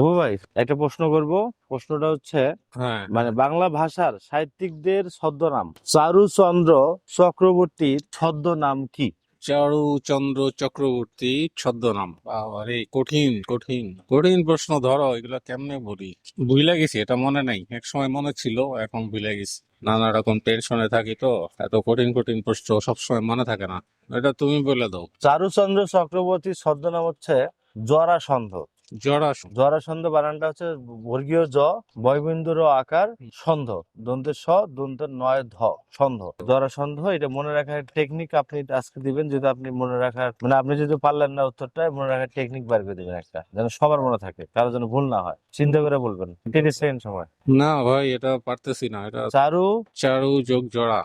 তবু ভাই একটা প্রশ্ন করব। প্রশ্নটা হচ্ছে হ্যাঁ মানে বাংলা ভাষার সাহিত্যিকদের ছদ্মনাম। চারুচন্দ্র চক্রবর্তীর ছদ্মনাম কি? চারুচন্দ্র চক্রবর্তী ছদ্মনাম। বাবারে কঠিন কঠিন। কঠিন প্রশ্ন ধরো এগুলো কেমনে বলি ভুলে গেছি এটা মনে নাই। এক সময় মনে ছিল এখন ভুলে গেছি। নানা রকম টেনশনে থাকি তো এত কঠিন কঠিন প্রশ্ন সবসময় মনে থাকে না। এটা তুমি বলে দাও। চারুচন্দ্র চক্রবর্তীর ছদ্মনাম হচ্ছে জরাসন্ধ। জরাসন্ধ বানানটা হচ্ছে বর্গীয় জ বয়বিন্দুর আকার সন্ধ দন্তের স দন্তের নয় ধ সন্ধ জরাসন্ধ এটা মনে রাখার টেকনিক আপনি আজকে দিবেন যদি আপনি মনে রাখার মানে আপনি যদি পারলেন না উত্তরটা মনে রাখার টেকনিক বার করে দিবেন একটা যেন সবার মনে থাকে কারও যেন ভুল না হয়। চিন্তা করে বলবেন তিরিশ সেকেন্ড সময়। না ভাই এটা পারতেছি না এটা চারু চারু যোগ জড়া।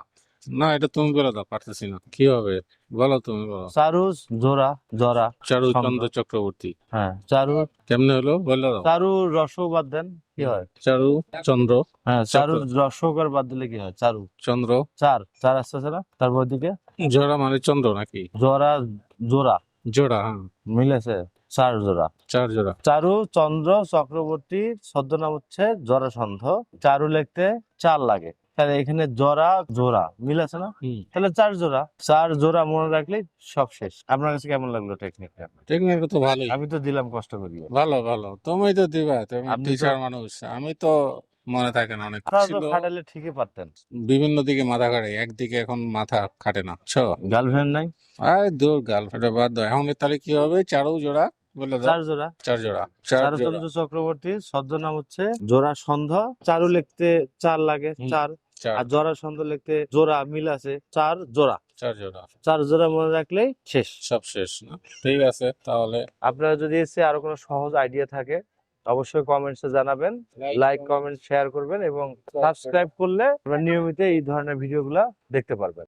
না এটা তুমি বলে দাও পারতেছি না। কি হবে? বলো তুমি বলো। চারু জোড়া জরা চারুচন্দ্র চক্রবর্তী। হ্যাঁ চারু কেমনে হলো? বলে দাও। চারু রস বাদ দেন কি হয়? চারু চন্দ্র হ্যাঁ চারু রসকার বাদ দিলে কি হয়? চারু। চন্দ্র। চার চার আসতে না? তারপর দিকে? জোড়া মানে চন্দ্র নাকি? জোড়া জোড়া। জোড়া হ্যাঁ। মিলেছে? চার জোড়া। চার জোড়া। চারু চন্দ্র চক্রবর্তীর ছদ্মনাম হচ্ছে জরাসন্ধ চারু লিখতে চার লাগে। তাহলে এখানে জোড়া জোড়া মিল আছে না? তাহলে চার জোড়া। চার জোড়া মনে রাখলে সব শেষ। আপনার কাছে কেমন লাগল টেকনিকটা টেকনিক তো ভালোই। আমি তো দিলাম কষ্ট করি ভালো ভালো। তুমি তো দিবা তুমি টিচার মানুষ। আমি তো মনে থাকে না অনেক খাটালে ঠিকই পারতেন। বিভিন্ন দিকে মাথা খাটে একদিকে এখন মাথা খাটে না ছ গার্লফ্রেন্ড নাই? আয় দূর গার্লফ্রেন্ড বাদ দাও। এখন তাহলে কি হবে? চারু জোড়া চার জোড়া। চার জোড়া চার জোড়া। চারুচন্দ্র চক্রবর্তীর ছদ্মনাম হচ্ছে জোড়া সন্ধ চারু লিখতে চার লাগে চার। আর জোড়া ছন্দ লিখতে জোড়া মিল আছে চার জোড়া। চার জোড়া। চার জোড়া মনে রাখলেই শেষ। সব শেষ না? ঠিক আছে তাহলে আপনারা যদি এসে আরও কোনো সহজ আইডিয়া থাকে অবশ্যই কমেন্টসে জানাবেন লাইক কমেন্ট শেয়ার করবেন এবং সাবস্ক্রাইব করলে নিয়মিত এই ধরনের ভিডিও গুলা দেখতে পারবেন।